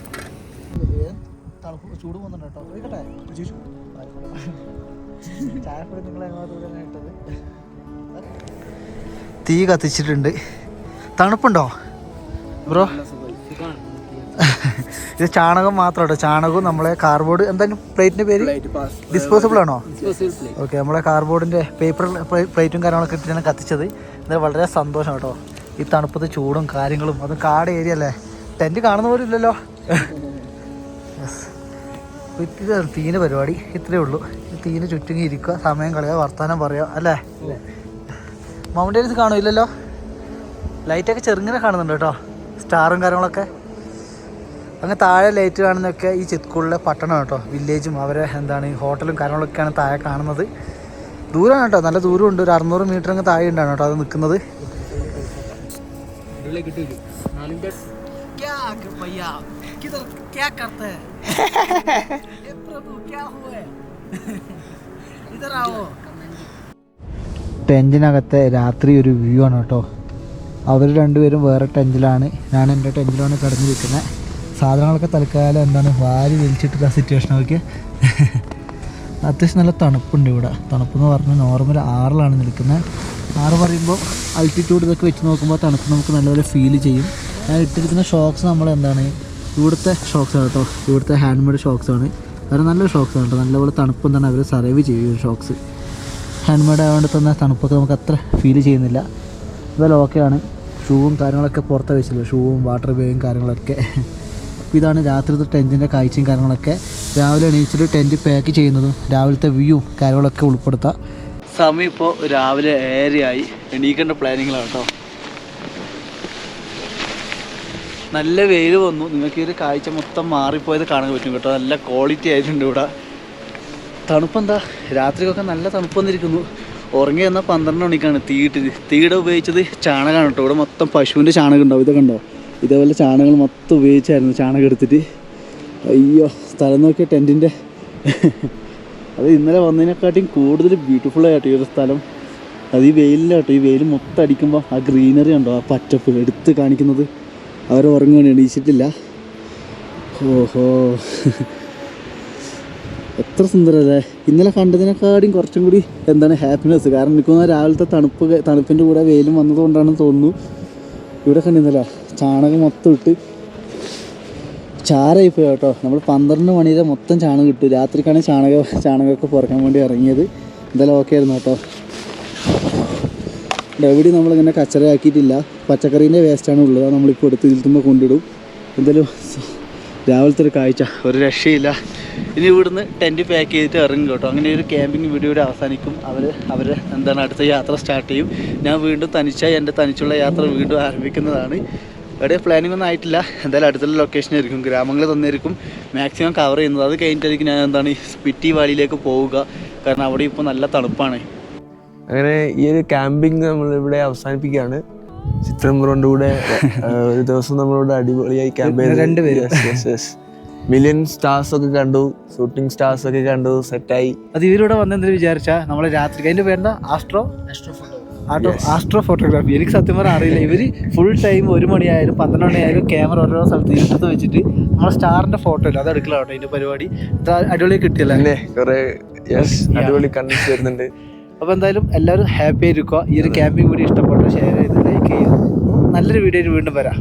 ചൂട് പോകുന്നുണ്ട് കേട്ടോ. ഒഴിക്കട്ടെ? ചായപ്പൊടി നിങ്ങൾ ഇട്ടത്. തീ കത്തിച്ചിട്ടുണ്ട്. തണുപ്പുണ്ടോ? ബ്രോ? ഇത് ചാണകം മാത്രം കേട്ടോ. ചാണകവും നമ്മളെ കാർബോർഡ് എന്തായാലും പ്ലേറ്റിന്റെ പേര്? ഡിസ്പോസിബിൾ ആണോ? ഓക്കെ നമ്മളെ കാർബോർഡിന്റെ പേപ്പർ പ്ലേറ്റും കാര്യങ്ങളൊക്കെ ഇട്ടിട്ടാണ് കത്തിച്ചത്. വളരെ സന്തോഷം കേട്ടോ. ഈ തണുപ്പത്ത് ചൂടും കാര്യങ്ങളും. അത് കാട് ഏരിയ അല്ലേ? ടെന്റ് കാണുന്ന പോലും ഇല്ലല്ലോ. Yes. തീനെ പരിപാടി. ഇത്രയേ ഉള്ളൂ. തീന് ചുറ്റുങ്ങി ഇരിക്കുക സമയം കളയുക വർത്തമാനം പറയുക അല്ലേ? മൗണ്ടൈൻസ് കാണുമില്ലല്ലോ ലൈറ്റൊക്കെ ചെറുങ്ങനെ കാണുന്നുണ്ട് കേട്ടോ. സ്റ്റാറും കാര്യങ്ങളൊക്കെ. അങ്ങ് താഴെ ലൈറ്റ് കാണുന്നൊക്കെ ഈ ചിത്കൂളിലെ പട്ടണം കേട്ടോ. വില്ലേജും അവരെ എന്താണ് ഈ ഹോട്ടലും കാര്യങ്ങളൊക്കെയാണ് താഴെ കാണുന്നത്. ദൂരമാണ് കേട്ടോ. നല്ല ദൂരമുണ്ട്. ഒരു അറുന്നൂറ് മീറ്റർ അങ്ങ് താഴെ ഉണ്ടാണ് കേട്ടോ. അത് നിൽക്കുന്നത്. ടെന്റിനകത്തെ രാത്രി ഒരു വ്യൂ ആണ് കേട്ടോ. അവർ രണ്ടുപേരും വേറെ ടെന്റിലാണ്. ഞാൻ എന്റെ ടെന്റിലാണ് കിടന്നിരിക്കുന്നത് സാധനങ്ങളൊക്കെ തൽക്കാലം എന്താണ് വാരി വലിച്ചിട്ടുള്ള സിറ്റുവേഷനൊക്കെ അത്യാവശ്യം നല്ല തണുപ്പുണ്ട് ഇവിടെ. തണുപ്പെന്ന് പറഞ്ഞാൽ നോർമൽ ആറിലാണ് നിൽക്കുന്നത് ആറ് പറയുമ്പോൾ അൾട്ടിറ്റ്യൂഡ് ഇതൊക്കെ വെച്ച് നോക്കുമ്പോൾ തണുപ്പ് നമുക്ക് നല്ലപോലെ ഫീൽ ചെയ്യും. ഞാൻ ഇട്ടിരിക്കുന്ന ഷോക്സ് നമ്മൾ എന്താണ്? ഇവിടുത്തെ ഷോക്സ് ആണ് കേട്ടോ. ഇവിടുത്തെ ഹാൻഡ് മെയ്ഡ് ഷോക്സ് ആണ്. വേറെ നല്ലൊരു ഷോക്സ് ആണ് കേട്ടോ. നല്ലപോലെ തണുപ്പ് എന്താണ് അവർ സർവൈവ് ചെയ്യും ഷോക്സ് ഹാൻഡ് മെയ്ഡ് ആയതുകൊണ്ട് തന്നെ തണുപ്പൊക്കെ നമുക്ക് അത്ര ഫീൽ ചെയ്യുന്നില്ല. ഇതെല്ലാം ഓക്കെയാണ് ഷൂവും കാര്യങ്ങളൊക്കെ പുറത്ത് വെച്ചില്ല ഷൂവും വാട്ടർ ബേഗും കാര്യങ്ങളൊക്കെ. ഇതാണ് രാത്രിത്തെ ടെന്റിന്റെ കാഴ്ചയും കാര്യങ്ങളൊക്കെ. രാവിലെ എണീച്ചിട്ട് ടെന്റ് പാക്ക് ചെയ്യുന്നതും. രാവിലത്തെ വ്യൂവും കാര്യങ്ങളൊക്കെ ഉൾപ്പെടുത്താം. സമയം ഇപ്പോൾ രാവിലെ ഏറെയായി എണീക്കേണ്ട പ്ലാനിങ്ങിലാണ് കേട്ടോ നല്ല വെയിൽ വന്നു. നിങ്ങൾക്ക് ഈ ഒരു കാഴ്ച മൊത്തം മാറിപ്പോയത് കാണാൻ പറ്റും കേട്ടോ. നല്ല ക്വാളിറ്റി ആയിട്ടുണ്ട് ഇവിടെ. തണുപ്പെന്താ? രാത്രിക്കൊക്കെ നല്ല തണുപ്പ് വന്നിരിക്കുന്നു. ഉറങ്ങി എന്നാൽ പന്ത്രണ്ട് മണിക്കാണ് തീയിട്ട്. തീയുടെ ഉപയോഗിച്ചത് ചാണകമാണ് കേട്ടോ ഇവിടെ മൊത്തം പശുവിന്റെ ചാണകം ഉണ്ടാവും. ഇതൊക്കെ ഉണ്ടോ ഇതേപോലെ ചാണകങ്ങൾ മൊത്തം ഉപയോഗിച്ചായിരുന്നു ചാണകം എടുത്തിട്ട്. അയ്യോ സ്ഥലം നോക്കിയ ടെന്റിന്റെ അത് ഇന്നലെ വന്നതിനെക്കാട്ടിയും കൂടുതൽ ബ്യൂട്ടിഫുൾ ആയിട്ടോ ഈ ഒരു സ്ഥലം. അത് ഈ വെയിലിലാട്ടോ ഈ വെയിൽ മൊത്തം അടിക്കുമ്പോൾ ആ ഗ്രീനറി ഉണ്ടോ ആ പച്ചപ്പ് എടുത്ത് കാണിക്കുന്നത്. അവർ ഉറങ്ങുകയാണ് എണീച്ചിട്ടില്ല. ഓഹോ. എത്ര സുന്ദരല്ലേ. ഇന്നലെ കണ്ടതിനെക്കാളും കുറച്ചും കൂടി എന്താണ് ഹാപ്പിനെസ് കാരണം നിൽക്കുന്ന രാവിലത്തെ തണുപ്പ് തണുപ്പിന്റെ കൂടെ വെയിലും വന്നതുകൊണ്ടാണെന്ന് തോന്നുന്നു. ഇവിടെ കണ്ടിന്നല്ല ചാണകം മൊത്തം ഇട്ട് ചാരമായി പോയി കേട്ടോ. നമ്മൾ പന്ത്രണ്ട് മണിയിലെ മൊത്തം ചാണകം ഇട്ടു. രാത്രിക്കാണ് ചാണക ചാണകമൊക്കെ പുറക്കാൻ വേണ്ടി ഇറങ്ങിയത്. എന്തായാലും ഓക്കെ ആയിരുന്നു കേട്ടോ. എവിടെയും നമ്മളിങ്ങനെ കച്ചറയാക്കിയിട്ടില്ല പച്ചക്കറീന്റെ വേസ്റ്റാണ് ഉള്ളത്. നമ്മളിപ്പോൾ എടുത്ത് ഇരുത്തുമ്പോൾ കൊണ്ടിടും. എന്തായാലും രാവിലത്തെ ഒരു കാഴ്ച. ഒരു രക്ഷയില്ല. ഇനി ഇവിടുന്ന് ടെന്റ് പാക്ക് ചെയ്തിട്ട് ഇറങ്ങും കേട്ടോ. അങ്ങനെ ഒരു ക്യാമ്പിംഗ് വീഡിയോ ഇവിടെ അവസാനിക്കും. അവർ അവർ എന്താണ് അടുത്ത യാത്ര സ്റ്റാർട്ട് ചെയ്യും. ഞാൻ വീണ്ടും തനിച്ചായി എന്റെ തനിച്ചുള്ള യാത്ര വീണ്ടും ആരംഭിക്കുന്നതാണ്. ഇവിടെ പ്ലാനിംഗ് ഒന്നും ആയിട്ടില്ല. എന്തായാലും അടുത്തുള്ള ലൊക്കേഷൻ ആയിരിക്കും. ഗ്രാമങ്ങൾ തന്നെയായിരിക്കും മാക്സിമം കവർ ചെയ്യുന്നത്. അത് കഴിഞ്ഞിട്ടായിരിക്കും ഞാൻ എന്താണ് ഈ സ്പിറ്റി വാലിയിലേക്ക് പോവുക. കാരണം അവിടെ ഇപ്പോൾ നല്ല തണുപ്പാണ്. അങ്ങനെ ഈ ഒരു ക്യാമ്പിംഗ് നമ്മൾ ഇവിടെ അവസാനിപ്പിക്കുകയാണ്. ചിത്രംബറിന്റെ കൂടെ ഒരു ദിവസം നമ്മളിവിടെ അടിപൊളിയായി ക്യാമ്പ് രണ്ടുപേരും. മില്യൺ സ്റ്റാർസ് ഒക്കെ കണ്ടു. ഷൂട്ടിംഗ് സ്റ്റാർസ് ഒക്കെ കണ്ടു. സെറ്റായി അത് ഇവരിവിടെ വന്നെന്തെങ്കിലും വിചാരിച്ചാൽ നമ്മളെ രാത്രി അതിന്റെ പേരെന്താ? ആസ്ട്രോ ആട്ടോ ആസ്ട്രോ ഫോട്ടോഗ്രാഫി എനിക്ക് സത്യം പറഞ്ഞാൽ അറിയില്ല. ഇവർ ഫുൾ ടൈം ഒരു മണിയായാലും പന്ത്രണ്ട് മണിയായാലും ക്യാമറ ഓരോ സ്ഥലത്ത് ഇരുട്ടത്ത് വെച്ചിട്ട് നമ്മളെ സ്റ്റാറിന്റെ ഫോട്ടോ ഇല്ല അത് എടുക്കല കേട്ടോ ഇതിന്റെ പരിപാടി. അടിപൊളി കിട്ടിയല്ലേ? പിന്നെ കുറെ യെസ് അടിപൊളി കണ്ടൻസ് വരുന്നുണ്ട്. അപ്പോൾ എന്തായാലും എല്ലാവരും ഹാപ്പി ആയിരിക്കുക. ഈ ഒരു ക്യാമ്പിംഗ് വീഡിയോ ഇഷ്ടപ്പെട്ടു ഷെയർ ചെയ്ത് ലൈക്ക് ചെയ്യുക. നല്ലൊരു വീഡിയോ വീണ്ടും വരാം.